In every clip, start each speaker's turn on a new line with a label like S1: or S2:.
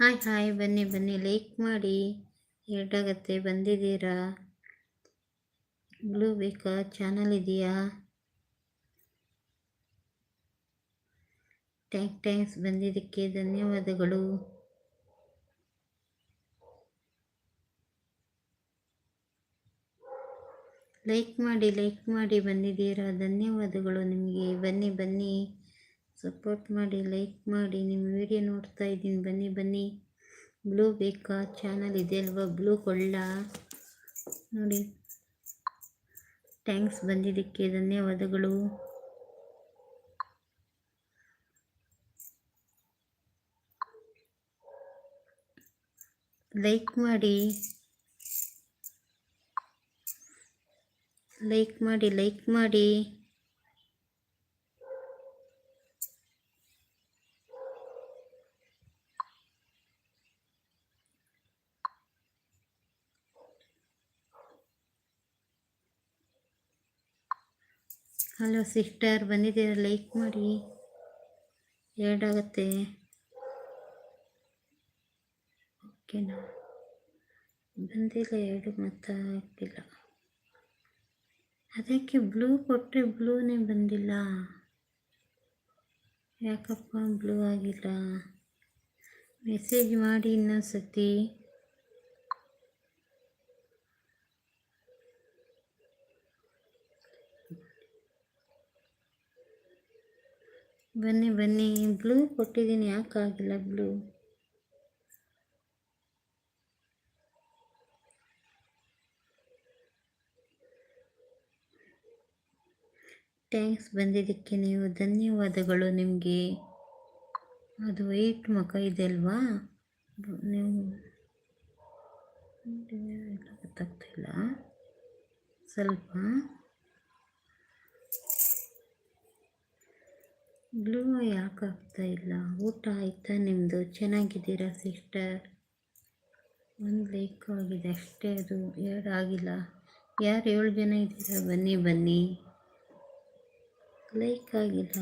S1: Hi hi, ಬನ್ನಿ ಬನ್ನಿ. Like ಮಾಡಿ ಏಟಾಗತ್ತೆ, ಬಂದಿದ್ದೀರಾ? ಬ್ಲೂ ಬೇಕಾ? ಚಾನಲ್ ಇದೆಯಾ? ಟ್ಯಾಂಕ್ ಟ್ಯಾಂಕ್ಸ್ ಬಂದಿದ್ದಕ್ಕೆ ಧನ್ಯವಾದಗಳು. ಲೈಕ್ ಮಾಡಿ ಲೈಕ್ ಮಾಡಿ ಬಂದಿದ್ದೀರಾ? ಧನ್ಯವಾದಗಳು ನಿಮಗೆ. ಬನ್ನಿ ಬನ್ನಿ. ಸಪೋರ್ಟ್ ಮಾಡಿ ಲೈಕ್ ಮಾಡಿ ನಿಮ್ಮ ವಿಡಿಯೋ ನೋಡ್ತಾ ಇದ್ದೀನಿ. ಬನ್ನಿ ಬನ್ನಿ. ಬ್ಲೂ ಬೇಕಾ? ಚಾನಲ್ ಇದೆ ಅಲ್ವಾ? ಬ್ಲೂ ಕೊಳ್ಳ ನೋಡಿ. ಥ್ಯಾಂಕ್ಸ್ ಬಂದಿದ್ದಕ್ಕೆ. ಧನ್ಯವಾದಗಳು. ಲೈಕ್ ಮಾಡಿ. ಲೈಕ್ ಮಾಡಿ ಲೈಕ್ ಮಾಡಿ. ಹಲೋ ಸಿಸ್ಟರ್, ಬಂದಿದ್ದೀರಾ? ಲೈಕ್ ಮಾಡಿ. ಎರಡಾಗತ್ತೆ. ಓಕೆನಾ ಬಂದಿಲ್ಲ, ಎರಡು ಗೊತ್ತಾಗ್ತಿಲ್ಲ ಅದಕ್ಕೆ ಬ್ಲೂ ಕೊಟ್ಟರೆ ಬ್ಲೂನೇ ಬಂದಿಲ್ಲ. ಯಾಕಪ್ಪ ಬ್ಲೂ ಆಗಿಲ್ಲ? ಮೆಸೇಜ್ ಮಾಡಿ ಇನ್ನೊಂದು ಸತಿ ಬನ್ನಿ ಬನ್ನಿ. ಬ್ಲೂ ಕೊಟ್ಟಿದ್ದೀನಿ. ಯಾಕಾಗಿಲ್ಲ ಬ್ಲೂ ಥ್ಯಾಂಕ್ಸ್ ಬಂದಿದ್ದಕ್ಕೆ ನೀವು ಧನ್ಯವಾದಗಳು ನಿಮಗೆ. ಅದು ವೈಟ್ ಮುಖ ಇದೆ ಅಲ್ವಾ ನೀವು ಗೊತ್ತಾಗ್ತಿಲ್ಲ ಸ್ವಲ್ಪ. ಬ್ಲೂ ಯಾಕೆ ಆಗ್ತಾ ಇಲ್ಲ? ಊಟ ಆಯ್ತಾ ನಿಮ್ಮದು ಚೆನ್ನಾಗಿದ್ದೀರಾ ಸಿಸ್ಟರ್? ಒಂದು ಲೈಕ್ ಆಗಿದೆ ಅಷ್ಟೇ, ಅದು ಎರಡು ಆಗಿಲ್ಲ ಯಾರು ಏಳು ಜನ ಇದ್ದೀರಾ? ಬನ್ನಿ ಬನ್ನಿ. ಲೈಕ್ ಆಗಿಲ್ಲ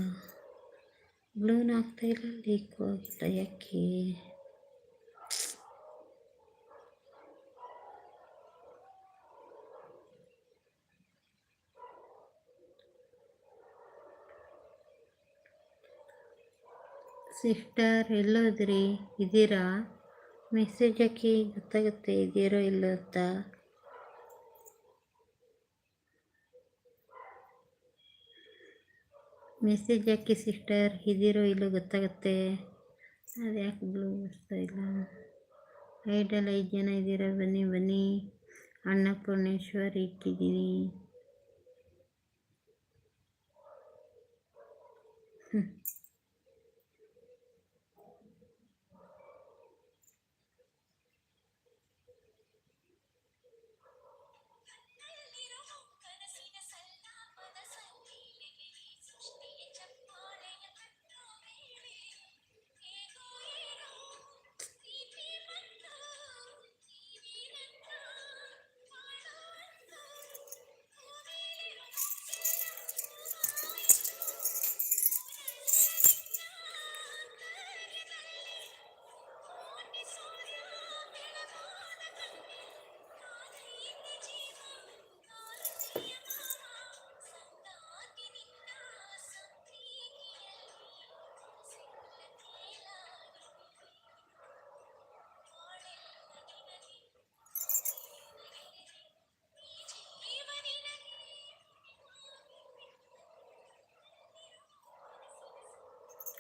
S1: ಬ್ಲೂನ್ ಆಗ್ತಾ ಇಲ್ಲ, ಲೈಕು ಆಗಿಲ್ಲ ಯಾಕೆ? ಸಿಸ್ಟರ್ ಎಲ್ಲೋದ್ರಿ? ಇದ್ದೀರಾ? ಮೆಸೇಜ್ ಹಾಕಿ ಗೊತ್ತಾಗುತ್ತೆ ಇದ್ದೀರೋ ಇಲ್ಲೋ ಅಂತ. ಮೆಸೇಜ್ ಹಾಕಿ ಸಿಸ್ಟರ್ ಇದ್ದೀರೋ ಇಲ್ಲೋ ಗೊತ್ತಾಗುತ್ತೆ. ಅದು ಯಾಕೆ ಬ್ಲೂ ಬರ್ತಾ ಇಲ್ಲ? ಐಡಲ್ ಐದು ಜನ ಇದ್ದೀರಾ? ಬನ್ನಿ ಬನ್ನಿ. ಅನ್ನಪೂರ್ಣೇಶ್ವರ್ ಇಕ್ಕಿದ್ದೀನಿ ಹ್ಞೂ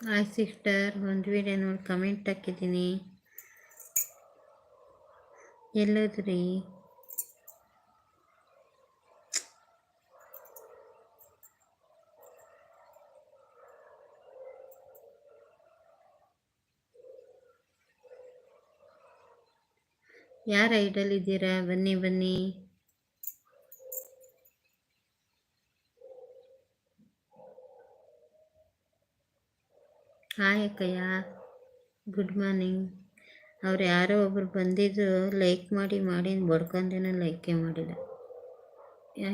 S1: ಹಾಯ್ ಸಿಸ್ಟರ್ ಒಂದು ವೀಡಿಯೋ ನೋಡಿ ಕಮೆಂಟ್ ಹಾಕಿದ್ದೀನಿ. ಎಲ್ಲದ್ರಿ? ಯಾರ ಐಡಲ್ ಇದ್ದೀರಾ? ಬನ್ನಿ ಬನ್ನಿ. ಹಾಯ್ ಅಕ್ಕಯ್ಯ ಗುಡ್ ಮಾರ್ನಿಂಗ್ ಅವ್ರು ಯಾರೋ ಒಬ್ರು ಬಂದಿದ್ರು ಲೈಕ್ ಮಾಡಿ ಮಾಡಿ ಬಡ್ಕೊಂಡೇನೋ ಲೈಕೇ ಮಾಡಿಲ್ಲ.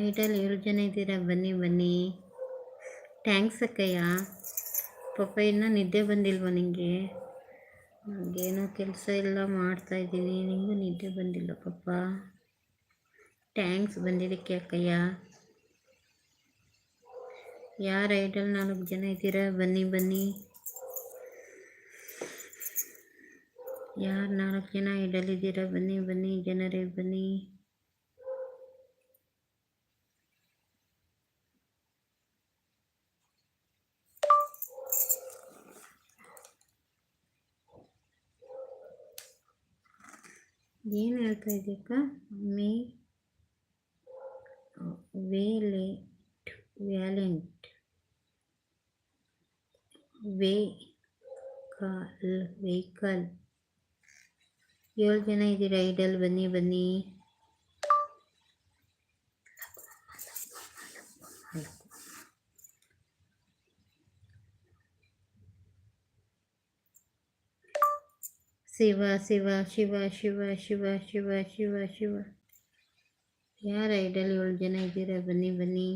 S1: ಐಟಲ್ಲಿ ಏಳು ಜನ ಇದ್ದೀರಾ? ಬನ್ನಿ ಬನ್ನಿ. ಥ್ಯಾಂಕ್ಸ್ ಅಕ್ಕಯ್ಯ. ಪಾಪ ಇನ್ನೂ ನಿದ್ದೆ ಬಂದಿಲ್ವ ನಿಮಗೆ ನನಗೇನೋ ಕೆಲಸ ಎಲ್ಲ ಮಾಡ್ತಾ ಇದ್ದೀನಿ ನಿಮಗೂ ನಿದ್ದೆ ಬಂದಿಲ್ಲ ಪಾಪ. ಥ್ಯಾಂಕ್ಸ್ ಬಂದಿದ್ದಕ್ಕೆ ಅಕ್ಕಯ್ಯ. ಯಾರು ಐಟಲ್ ನಾಲ್ಕು ಜನ ಇದ್ದೀರಾ? ಬನ್ನಿ ಬನ್ನಿ. ಯಾರು ನಾಲ್ಕು ಜನ ಐಡಲ್ ಇದ್ದೀರಾ ಬನ್ನಿ ಬನ್ನಿ ಜನರೇ ಬನ್ನಿ ಏನು ಹೇಳ್ತಾ ಇದೆಯಕ್ಕ ಮೇ ವೇಲೆಟ್ ವ್ಯಾಲೆಂಟ್ ವೇ ಕಾಲ್ ವೆಹಿಕಲ್ ಏಳು ಜನ ಇದ್ದೀರಾ ಐಡಲ್ ಬನ್ನಿ ಬನ್ನಿ ಶಿವ ಶಿವ ಶಿವ ಶಿವ ಶಿವ ಶಿವ ಶಿವ ಶಿವ ಯಾರ ಐಡಲ್ ಏಳು ಜನ ಇದ್ದೀರಾ ಬನ್ನಿ ಬನ್ನಿ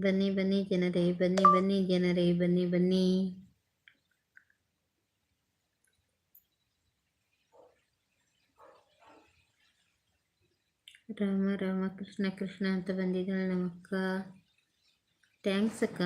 S1: ಬನ್ನಿ ಬನ್ನಿ ಜನರೇ, ಬನ್ನಿ ಬನ್ನಿ ಜನರೇ, ಬನ್ನಿ ಬನ್ನಿ. ರಾಮ ರಾಮ, ಕೃಷ್ಣ ಕೃಷ್ಣ ಅಂತ ಬಂದಿದ್ದಾಳೆ ನಮ್ಮಕ್ಕ. ಥ್ಯಾಂಕ್ಸ್ ಅಕ್ಕ.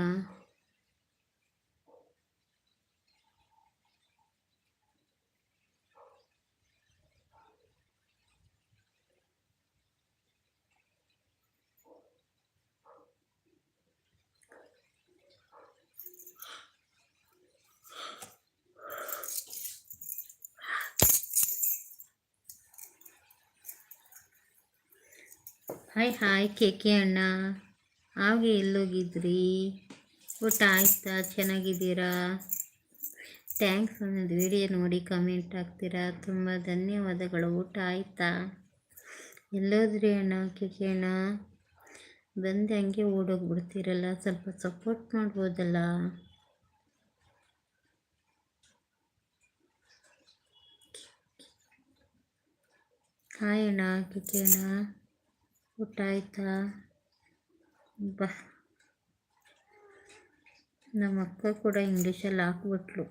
S1: ಹಾಯ್ ಹಾಯ್ ಕೆ ಕೆ ಅಣ್ಣ. ಹಾಗೆ ಎಲ್ಲೋಗಿದ್ರಿ? ಊಟ ಆಯ್ತಾ? ಚೆನ್ನಾಗಿದ್ದೀರಾ? ಥ್ಯಾಂಕ್ಸ್ ಒಂದು ವಿಡಿಯೋ ನೋಡಿ ಕಮೆಂಟ್ ಹಾಕ್ತೀರಾ? ತುಂಬ ಧನ್ಯವಾದಗಳು. ಊಟ ಆಯ್ತಾ? ಎಲ್ಲೋದ್ರಿ ಅಣ್ಣ ಕೆ ಅಣ್ಣ? ಬಂದು ಹಂಗೆ ಓಡೋಗ್ಬಿಡ್ತೀರಲ್ಲ? ಸ್ವಲ್ಪ ಸಪೋರ್ಟ್ ಮಾಡ್ಬೋದಲ್ಲ? ಹಾಯ್ ಅಣ್ಣ ಕೆ ಅಣ್ಣ. ಊಟ ಬಾ. ನಮ್ಮ ಅಕ್ಕ ಕೂಡ ಇಂಗ್ಲೀಷಲ್ಲಿ ಹಾಕ್ಬಿಟ್ಲು.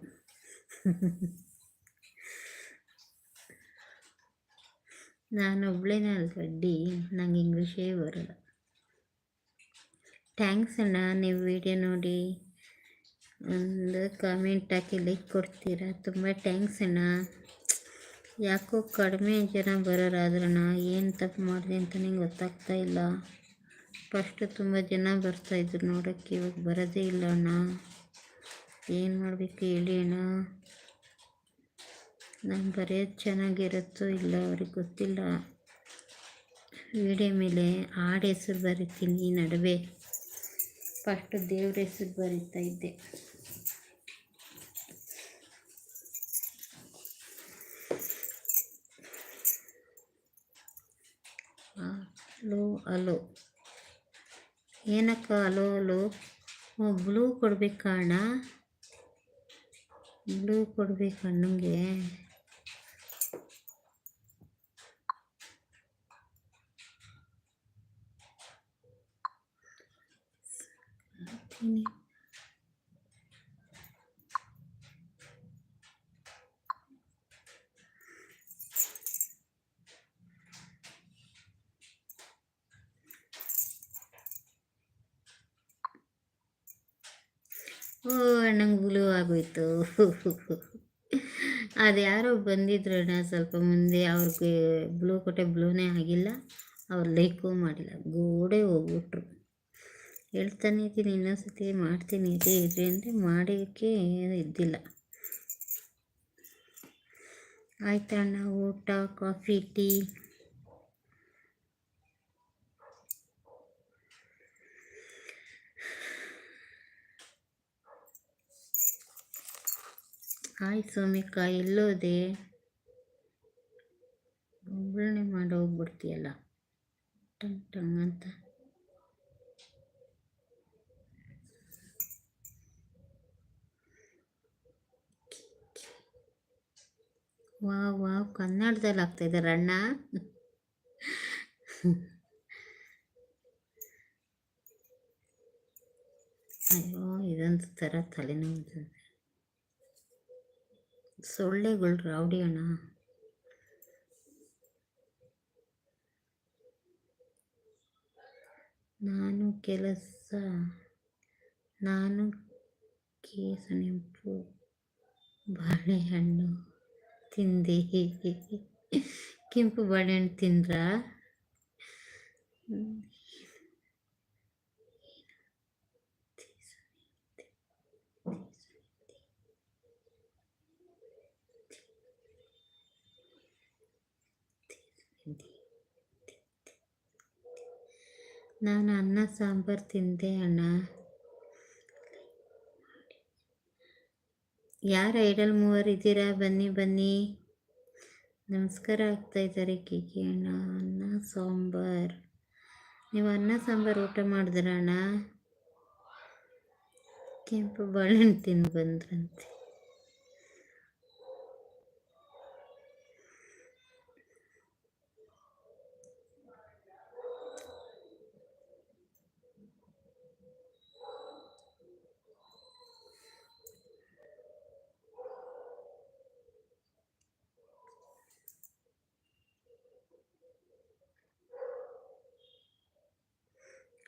S1: ನಾನೊಬ್ಳೇನ ಅಲ್ಲ ಗಡ್ಡಿ ನಂಗೆ ಇಂಗ್ಲೀಷೇ ಬರಲ್ಲ. ಥ್ಯಾಂಕ್ಸ್ ಅಣ್ಣ, ನೀವು ವಿಡಿಯೋ ನೋಡಿ. ಒಂದು ಕಾಮೆಂಟ್ ಹಾಕಿ ಲೈಕ್ ಕೊಡ್ತೀರಾ? ತುಂಬ ಥ್ಯಾಂಕ್ಸ್ ಅಣ್ಣ. ಯಾಕೋ ಕಡಿಮೆ ಜನ ಬರೋರಾದ್ರಣ ಏನು ತಪ್ಪು ಮಾಡಿದೆ ಅಂತ ನಿಂಗೆ ಗೊತ್ತಾಗ್ತಾ ಇಲ್ಲ. ಫಸ್ಟು ತುಂಬ ಜನ ಬರ್ತಾಯಿದ್ರು ನೋಡೋಕ್ಕೆ ಇವಾಗ ಬರೋದೇ ಇಲ್ಲ ಅಣ್ಣ. ಏನು ಮಾಡಬೇಕು ಹೇಳಿ ಅಣ್ಣ. ನಾನು ಬರೆಯೋದು ಚೆನ್ನಾಗಿರುತ್ತೋ ಇಲ್ಲ ಅವ್ರಿಗೆ ಗೊತ್ತಿಲ್ಲ. ವೀಡಿಯೋ ಮೇಲೆ ಹಾಡು ಹೆಸರು ಬರಿತೀನಿ ನಡುವೆ. ಫಸ್ಟು ದೇವ್ರ ಹೆಸರು ಬರಿತಾ ಇದ್ದೆ. ಅಲೋ ಅಲೋ ಏನಕ್ಕ ಅಲೋ ಅಲೋ ಬ್ಲೂ ಕೊಡಬೇಕಾ ಅಣ್ಣ ಬ್ಲೂ ಕೊಡ್ಬೇಕು ಅಣ್ಣಂಗೆ ಓ, ನಂಗೆ ಬ್ಲೂ ಆಗೋಯ್ತು. ಅದು ಯಾರೋ ಬಂದಿದ್ರಣ್ಣ ಸ್ವಲ್ಪ ಮುಂದೆ ಅವ್ರಿಗೆ ಬ್ಲೂ ಕೊಟ್ಟೆ ಬ್ಲೂನೇ ಆಗಿಲ್ಲ. ಅವ್ರು ಲೈಕು ಮಾಡಿಲ್ಲ. ಗೋಡೆ ಹೋಗ್ಬಿಟ್ರು. ಹೇಳ್ತಾನೆ ಇದ್ದೀನಿ, ಇನ್ನೊಂದ್ಸತಿ ಮಾಡ್ತೀನಿ, ಇದೇ ಇದ್ರಿ ಅಂದರೆ ಮಾಡೋಕ್ಕೆ ಇದ್ದಿಲ್ಲ. ಆಯ್ತಣ್ಣ ಊಟ, ಕಾಫಿ, ಟೀ? ಹಾಯ್ ಸೋಮಿಕ ಎಲ್ಲೋದೆ ಒಬ್ಬಳನೆ ಮಾಡಿ ಹೋಗ್ಬಿಡ್ತೀಯಲ್ಲ. ಟಂಗ್ ಟಂಗ್ ಅಂತ. ವಾವ್ ವಾವ್, ಕನ್ನಡದಲ್ಲಿ ಆಗ್ತಾ ಇದ್ದಾರೆ ಅಣ್ಣ ಅಯ್ಯೋ ಇದೊಂದು ಥರ ತಲೆನೋವು. ಸೊಳ್ಳೆಗಳು ರೌಡಿ ಅಣ್ಣ. ನಾನು ಕೆಲಸ ನಾನು ಕೇಸ ನೆಂಪು ಬಾಳೆಹಣ್ಣು ತಿಂದೆ. ಕೆಂಪು ಬಾಳೆಹಣ್ಣು ತಿಂದ್ರಾ? ನಾನು ಅನ್ನ ಸಾಂಬಾರು ತಿಂದೆ ಅಣ್ಣ. ಯಾರು ಐಡಲ್ ಮೂವರ್ ಇದ್ದೀರಾ? ಬನ್ನಿ ಬನ್ನಿ. ನಮಸ್ಕಾರ ಆಗ್ತಾ ಇದ್ದಾರೆ ಕಿಕಿ ಅಣ್ಣ. ಅನ್ನ ಸಾಂಬಾರು. ನೀವು ಅನ್ನ ಸಾಂಬಾರು ಊಟ ಮಾಡಿದ್ರ ಅಣ್ಣ? ಕೆಂಪು ಬಾಳೆಹಣ್ಣು ತಿಂದು ಬಂದ್ರಂತೆ.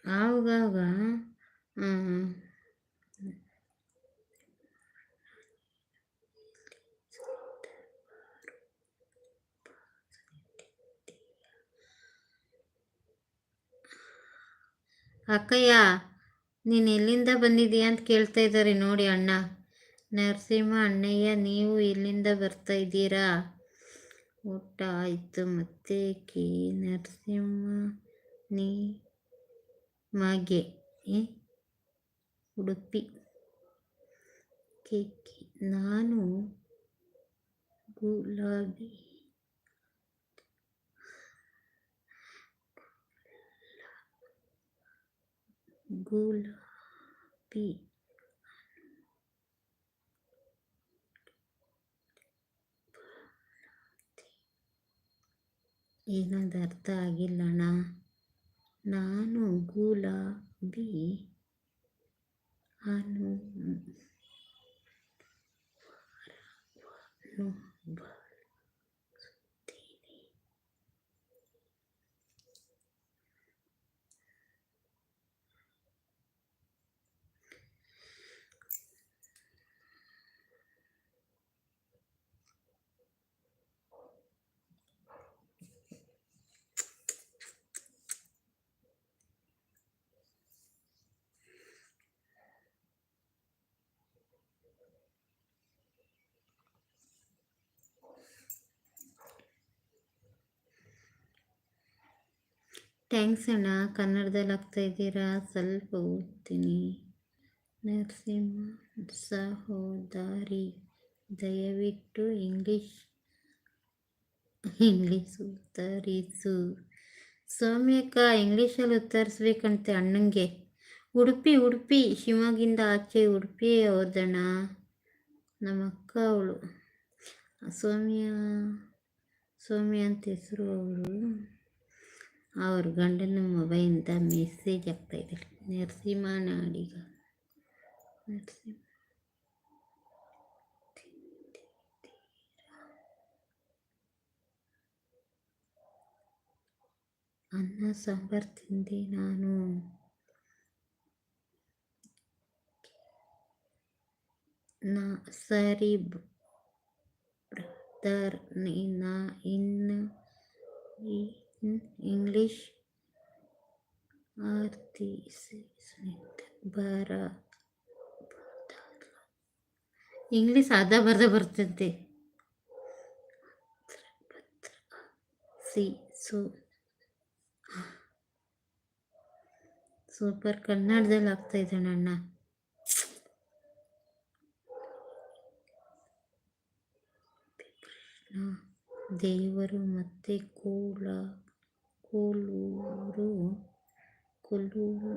S1: ಆವಾಗ ಅಕ್ಕಯ್ಯ, ನೀನು ಎಲ್ಲಿಂದ ಬಂದಿದೀಯ ಅಂತ ಕೇಳ್ತಾ ಇದ್ದಾರೆ ನೋಡಿ ಅಣ್ಣ. ನರಸಿಂಹ ಅಣ್ಣಯ್ಯ, ನೀವು ಇಲ್ಲಿಂದ ಬರ್ತಾ ಇದ್ದೀರಾ? ಊಟ ಆಯಿತು ಮತ್ತೆ ಕೇ ನರಸಿಂಹ, ನೀ ಮಾಗೆ ಉಡುಪಿ ಕೇಕೆ ನಾನು ಗುಲಾಬಿ ಗುಲಾಬಿ ಏನದು ಅರ್ಥ ಆಗಿಲ್ಲಣ್ಣ ನಾನು ಗುಲಾಬಿ ಹಣ್ಣು ಥ್ಯಾಂಕ್ಸ್ ಅಣ್ಣ. ಕನ್ನಡದಲ್ಲಿ ಆಗ್ತಾ ಇದ್ದೀರಾ? ಸ್ವಲ್ಪ ಓದ್ತೀನಿ. ನರಸಿಂಹ ಸಹೋದರಿ, ದಯವಿಟ್ಟು ಇಂಗ್ಲೀಷ್ ಇಂಗ್ಲೀಷ್ ಉತ್ತರಿಸು. ಸೌಮ್ಯಕ್ಕ ಇಂಗ್ಲೀಷಲ್ಲಿ ಉತ್ತರಿಸ್ಬೇಕಂತೆ ಅಣ್ಣಂಗೆ. ಉಡುಪಿ ಉಡುಪಿ ಶಿವಮೊಗ್ಗಿಂದ ಆಚೆ ಉಡುಪಿ ಹೋದಣ ನಮ್ಮ ಅಕ್ಕ ಅವಳು. ಸೌಮ್ಯ ಸೌಮ್ಯ ಅಂತ ಹೆಸರು ಅವರು ಅವ್ರ ಗಂಡನ ಮೊಬೈಲಿಂದ ಮೆಸೇಜ್ ಆಗ್ತಾಯಿದೆ ನರಸಿಂಹ ನಾಡಿಗ. ನರಸಿಂಹ ಅನ್ನ, ಸಾಂಬಾರು ತಿಂದೆ ನಾನು. ನಾ, ಸರಿ ಬ್ರದರ್, ನಾ ಇನ್ನು ಇಂಗ್ಲೀಷ್ ಆರ್ತಿ ಬರ ಇಂಗ್ಲೀಷ್ ಅದ ಬರ್ದ ಬರ್ತಂತೆ. ಸಿ, ಸು. ಸೂಪರ್ ಕನ್ನಡದಲ್ಲಿ ಆಗ್ತಾ ಇದ್ದಾನೆ ಅಣ್ಣ ದೇವರು ಮತ್ತೆ ಕೂಳ ಕೊಲ್ಲೂರು ಕೊಲ್ಲೂರು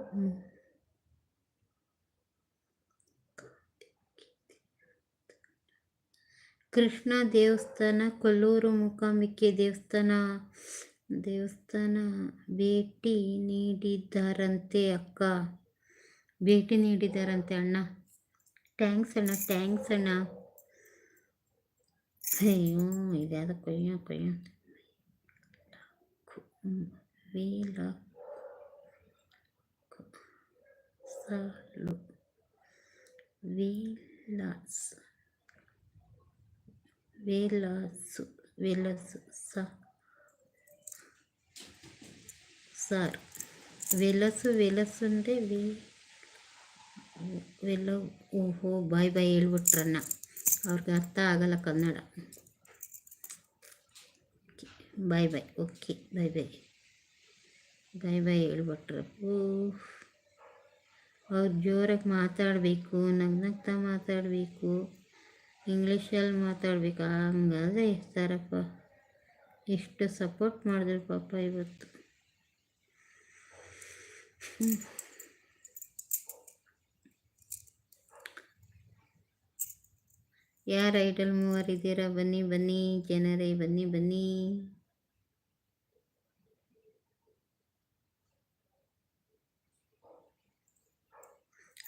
S1: ಕೃಷ್ಣ ದೇವಸ್ಥಾನ, ಕೊಲ್ಲೂರು ಮೂಕಾಂಬಿಕೆ ದೇವಸ್ಥಾನ. ದೇವಸ್ಥಾನ ಭೇಟಿ ನೀಡಿದ್ದಾರಂತೆ ಅಕ್ಕ. ಭೇಟಿ ನೀಡಿದ್ದಾರಂತೆ ಅಣ್ಣ. ಥ್ಯಾಂಕ್ಸ್ ಅಣ್ಣ ಥ್ಯಾಂಕ್ಸ್ ಅಣ್ಣ. ಅಯ್ಯೋ, ಇದ್ಯಾವುದೋ ಕೊಯ್ಯೋ ಕೊಯ್ಯೋ ವೇಲ ಸಾಲು ವೇಲಾಸ್ ವೇಲಾಸು ವೇಲಸು ಸ ಸಾರ್ ವೆಲಸು ವೆಲಸು ಅಂದರೆ ವೆ ವೆಲ್ಲ ಓಹೋ ಬಾಯ್ ಬಾಯ್ ಹೇಳ್ಬಿಟ್ರನ್ನ ಅವ್ರಿಗೆ ಅರ್ಥ ಆಗಲ್ಲ ಕನ್ನಡ ಬಾಯ್ ಬಾಯ್ ಓಕೆ ಬಾಯ್ ಬಾಯ್ ಬಾಯ್ ಬಾಯ್ ಓಹ್ ಅವ್ರು ಜೋರಾಗಿ ಮಾತಾಡಬೇಕು, ನಗ್ನಗ್ತಾ ಮಾತಾಡಬೇಕು. ಇಂಗ್ಲೀಷಲ್ಲಿ ಮಾತಾಡಬೇಕು. ಹಂಗಾದ್ರೆ ಇರ್ತಾರಪ್ಪ ಎಷ್ಟು ಸಪೋರ್ಟ್ ಮಾಡಿದ್ರು ಪಾಪ ಇವತ್ತು. ಯಾರು ಐಡಲ್ ಮೂವರ್ ಇದ್ದೀರಾ ಬನ್ನಿ ಬನ್ನಿ. ಜನರೇ, ಬನ್ನಿ ಬನ್ನಿ.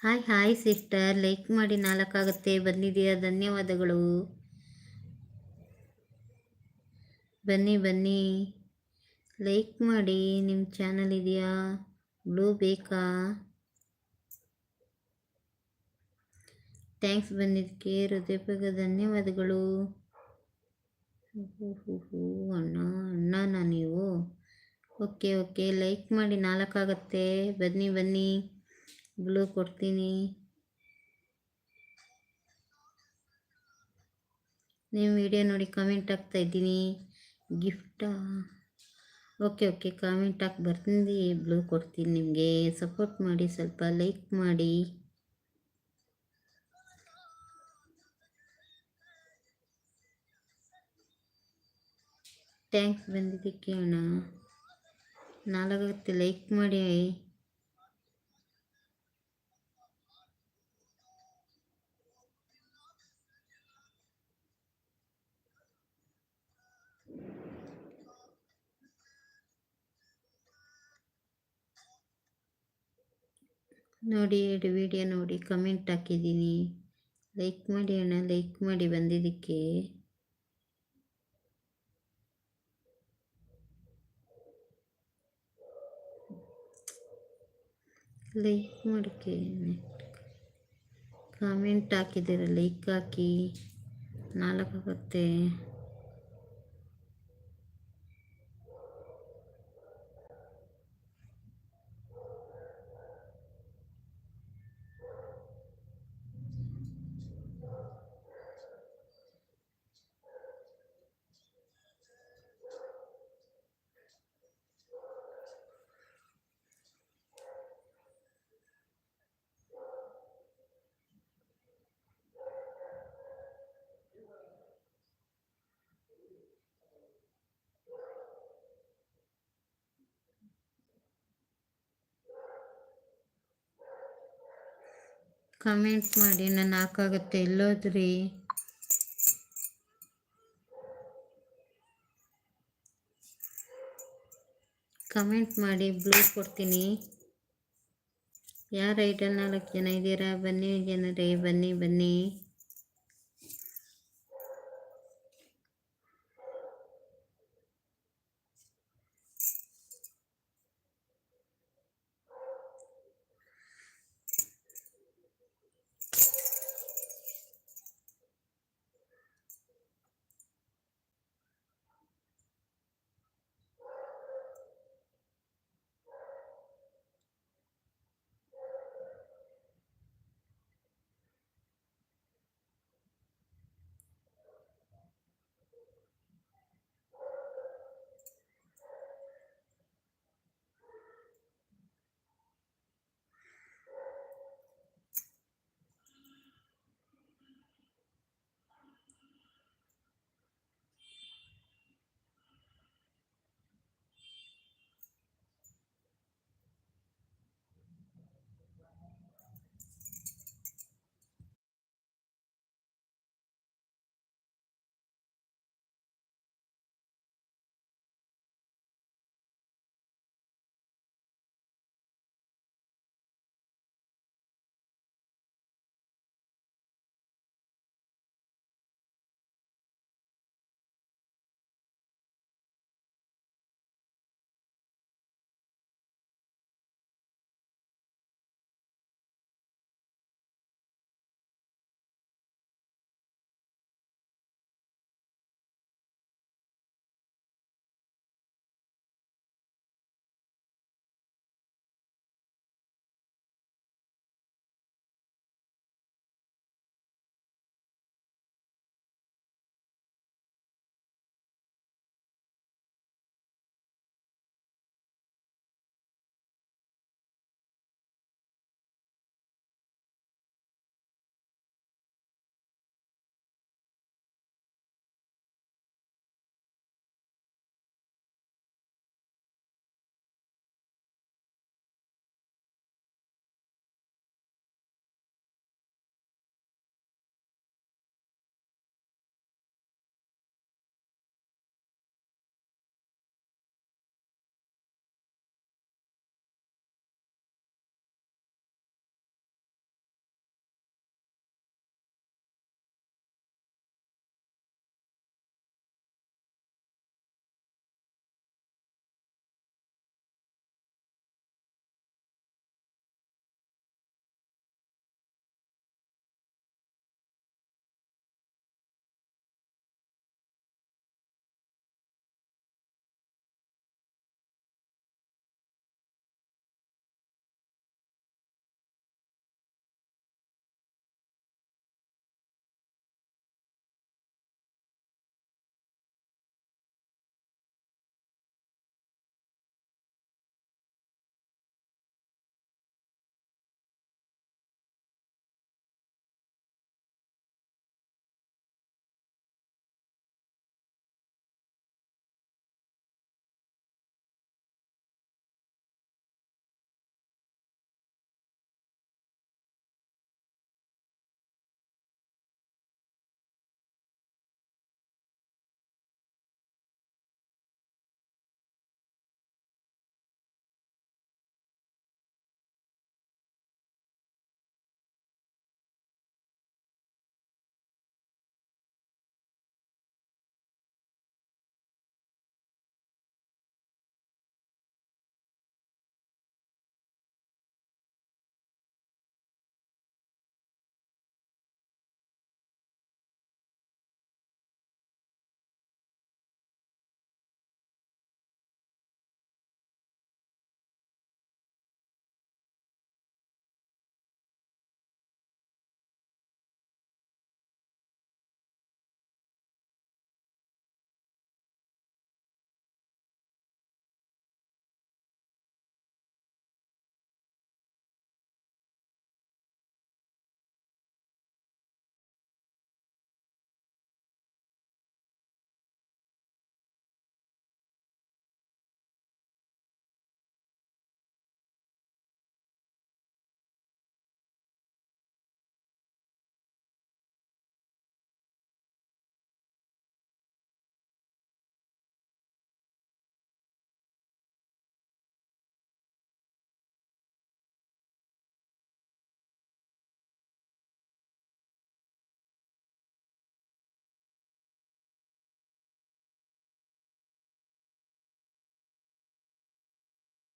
S1: ಹಾಯ್ ಹಾಯ್ ಸಿಸ್ಟರ್, ಲೈಕ್ ಮಾಡಿ ನಾಲ್ಕಾಗುತ್ತೆ, ಬಂದಿದ್ದೀರಾ? ಧನ್ಯವಾದಗಳು. ಬನ್ನಿ ಬನ್ನಿ. ಲೈಕ್ ಮಾಡಿ ನಿಮ್ಮ ಚಾನಲ್ ಇದೆಯಾ? ಬ್ಲೂ ಬೇಕಾ? ಥ್ಯಾಂಕ್ಸ್ ಬಂದಿದ್ದಕ್ಕೆ ಹೃದಯಪೂರ್ವಕ ಧನ್ಯವಾದಗಳು. ಅಣ್ಣಾ ಅಣ್ಣ ನಾನು ನೀವು? Okay okay. ಲೈಕ್ ಮಾಡಿ ನಾಲ್ಕಾಗತ್ತೆ. ಬನ್ನಿ ಬನ್ನಿ. ಬ್ಲೂ ಕೊಡ್ತೀನಿ. ನೀವು ವಿಡಿಯೋ ನೋಡಿ ಕಾಮೆಂಟ್ ಹಾಕ್ತಾ ಇದ್ದೀನಿ. ಗಿಫ್ಟಾ ಓಕೆ ಓಕೆ ಕಾಮೆಂಟ್ ಹಾಕಿ ಬರ್ತೀನಿ. ಬ್ಲೂ ಕೊಡ್ತೀನಿ ನಿಮಗೆ. ಸಪೋರ್ಟ್ ಮಾಡಿ, ಸ್ವಲ್ಪ ಲೈಕ್ ಮಾಡಿ. ಥ್ಯಾಂಕ್ಸ್ ಬಂದಿದ್ದಕ್ಕೆ ಅಣ್ಣ. ನಾಲ್ಕು ಲೈಕ್ ಮಾಡಿ. ನೋಡಿ, ಎರಡು ವಿಡಿಯೋ ನೋಡಿ ಕಮೆಂಟ್ ಹಾಕಿದ್ದೀನಿ. ಲೈಕ್ ಮಾಡಿ ಅಣ್ಣ ಲೈಕ್ ಮಾಡಿ ಬಂದಿದ್ದಕ್ಕೆ. ಲೈಕ್ ಮಾಡಕ್ಕೆ ಕಾಮೆಂಟ್ ಹಾಕಿದ್ದೀರ? ಲೈಕ್ ಹಾಕಿ ನಾಲ್ಕಾಗುತ್ತೆ ಕಮೆಂಟ್ ಮಾಡಿ ನಾನು ಹಾಕಾಗುತ್ತೆ, ಎಲ್ಲೋದ್ರಿ. ಕಮೆಂಟ್ ಮಾಡಿ ಬ್ಲೂ ಕೊಡ್ತೀನಿ. ಯಾರು ಐಟಲ್ ನಾಲ್ಕು ಜನ ಇದ್ದೀರಾ ಬನ್ನಿ, ಜನರೇ, ಬನ್ನಿ ಬನ್ನಿ.